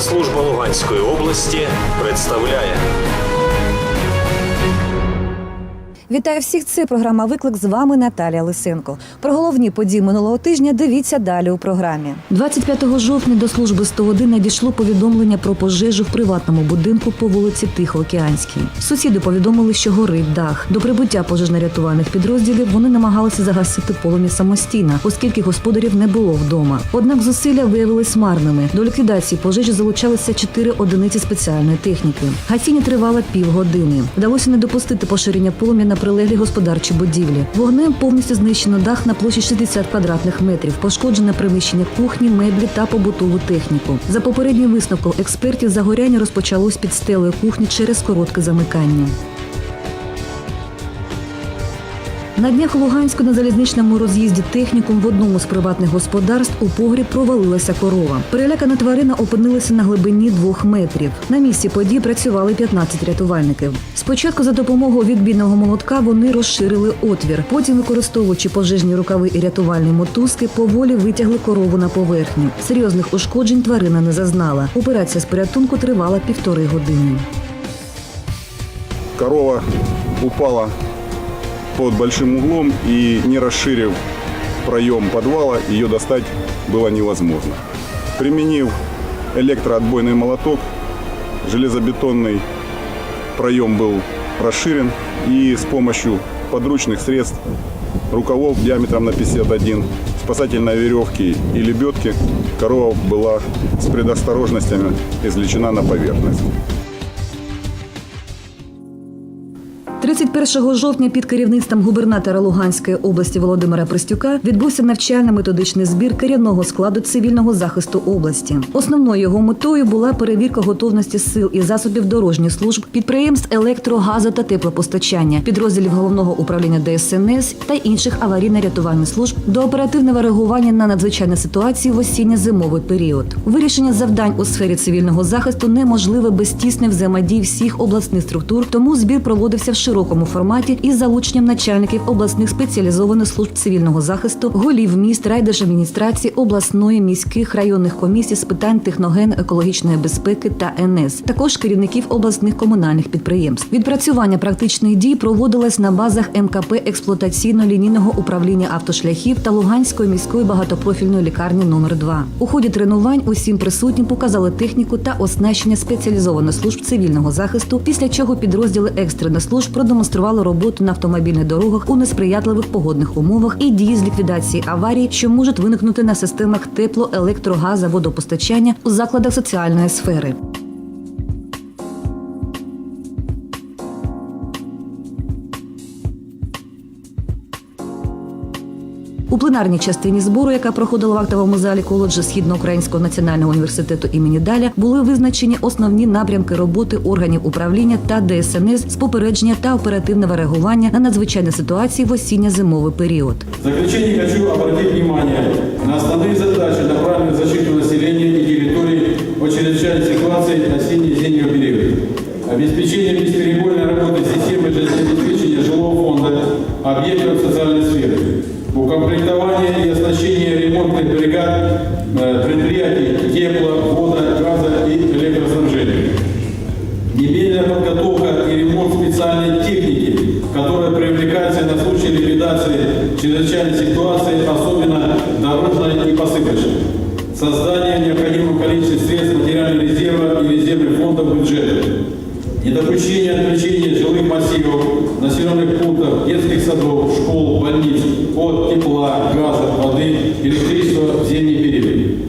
Служба Луганської області представляє Вітаю всіх! Це програма Виклик з вами Наталія Лисенко. Про головні події минулого тижня дивіться далі у програмі. 25 жовтня до служби 101 надійшло повідомлення про пожежу в приватному будинку по вулиці Тихоокеанській. Сусіди повідомили, що горить дах. До прибуття пожежно-рятувальних підрозділів вони намагалися загасити полум'я самостійно, оскільки господарів не було вдома. Однак зусилля виявились марними. До ліквідації пожежі залучалися чотири одиниці спеціальної техніки. Гасіння тривало півгодини. Вдалося не допустити поширення полум'я на прилеглі господарчі будівлі. Вогнем повністю знищено дах на площі 60 квадратних метрів, пошкоджене приміщення кухні, меблі та побутову техніку. За попереднім висновком експертів загоряння розпочалось під стелею кухні через коротке замикання. На днях Луганську на залізничному роз'їзді технікум в одному з приватних господарств у погріб провалилася корова. Перелякана тварина опинилася на глибині двох метрів. На місці подій працювали 15 рятувальників. Спочатку за допомогою відбійного молотка вони розширили отвір. Потім, використовуючи пожежні рукави і рятувальні мотузки, поволі витягли корову на поверхню. Серйозних ушкоджень тварина не зазнала. Операція з порятунку тривала півтори години. корова упала под большим углом и не расширив проем подвала, ее достать было невозможно. Применив электроотбойный молоток, железобетонный проем был расширен и с помощью подручных средств, рукавов диаметром на 51, спасательной веревки и лебедки корова была с предосторожностями извлечена на поверхность. 31 жовтня під керівництвом губернатора Луганської області Володимира Пристюка відбувся навчально-методичний збір керівного складу цивільного захисту області. Основною його метою була перевірка готовності сил і засобів дорожніх служб, підприємств електро, газу та теплопостачання, підрозділів головного управління ДСНС та інших аварійно-рятувальних служб до оперативного реагування на надзвичайні ситуації в осінньо-зимовий період. Вирішення завдань у сфері цивільного захисту неможливе без тісної взаємодії всіх обласних структур, тому збір проводився в широкому форматі із залученням начальників обласних спеціалізованих служб цивільного захисту, голів міст, райдержадміністрації, обласної, міських районних комісій з питань техноген-екологічної безпеки та НС, також керівників обласних комунальних підприємств. Відпрацювання практичних дій проводилось на базах МКП експлуатаційно-лінійного управління автошляхів та Луганської міської багатопрофільної лікарні номер 2 У ході тренувань усім присутнім показали техніку та оснащення спеціалізованих служб цивільного захисту, після чого підрозділи екстрених служб продемонстрували роботу на автомобільних дорогах у несприятливих погодних умовах і дії з ліквідації аварій, що можуть виникнути на системах тепло, електро, газа, водопостачання у закладах соціальної сфери. У пленарній частині збору, яка проходила в актовому залі коледжу Східноукраїнського національного університету імені Даля, були визначені основні напрямки роботи органів управління та ДСНС з попередження та оперативного реагування на надзвичайні ситуації в осінньо-зимовий період. В заключение хочу обратить внимание на основные задачи, направленные на защиту населения и территории от чрезвычайной ситуации осенне-зимнего периода. Обеспечение бесперебойной работы системы жизнеобеспечения жилого фонда объектов социальной сферы. Укомплектование и оснащение ремонтных бригад э, предприятий тепло, вода, газа и электроснабжения. Немедленная подготовка и ремонт специальной техники, которая привлекается на случай ликвидации чрезвычайной ситуации, особенно дорожной и посыпочной. Создание необходимого количества средств материального резерва и резервных фондов бюджета. недопущение отключения жилых массивов, населенных пунктов, детских садов, школ, больниц от тепла, газа, воды, электричества в зимний период.